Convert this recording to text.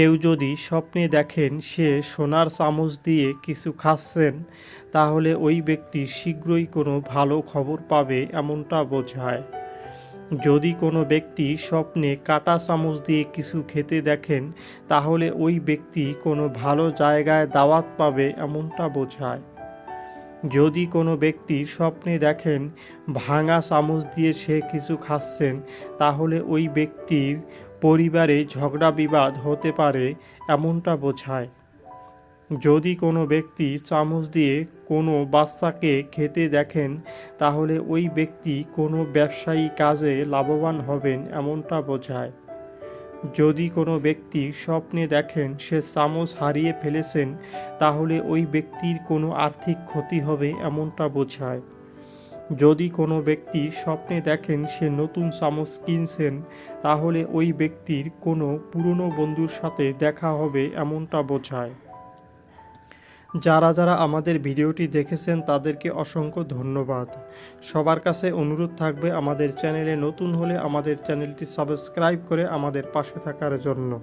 কেউ যদি স্বপ্নে দেখেন সে সোনার চামচ দিয়ে কিছু খাচ্ছেন, তাহলে ওই ব্যক্তি শীঘ্রই কোনো ভালো খবর পাবে এমনটা বোঝায় যদি কোনো ব্যক্তি স্বপ্নে কাটা চামচ দিয়ে কিছু খেতে দেখেন, তাহলে ওই ব্যক্তি কোনো ভালো জায়গায় দাওয়াত পাবে এমনটা বোঝায় যদি কোনো ব্যক্তি স্বপ্নে দেখেন ভাঙা চামচ দিয়ে সে কিছু খাচ্ছেন, তাহলে ওই ব্যক্তির পরিবারে ঝগড়া বিবাদ হতে পারে এমনটা বোঝায়। যদি কোনো ব্যক্তি চামচ দিয়ে কোনো বাচ্চাকে খেতে দেখেন, তাহলে ওই ব্যক্তি কোনো ব্যবসায়ী কাজে লাভবান হবেন এমনটা বোঝায়। যদি কোনো ব্যক্তি স্বপ্নে দেখেন সে চামচ হারিয়ে ফেলেছেন, তাহলে ওই ব্যক্তির কোনো আর্থিক ক্ষতি হবে এমনটা বোঝায়। যদি কোনো ব্যক্তি স্বপ্নে দেখেন সে নতুন চামচ কিনছেন, তাহলে ওই ব্যক্তির কোনো পুরনো বন্ধুর সাথে দেখা হবে এমনটা বোঝায়। যারা যারা আমাদের ভিডিওটি দেখেছেন, তাদেরকে অসংখ্য ধন্যবাদ। সবার কাছে অনুরোধ থাকবে আমাদের চ্যানেলে নতুন হলে আমাদের চ্যানেলটি সাবস্ক্রাইব করে আমাদের পাশে থাকার জন্য।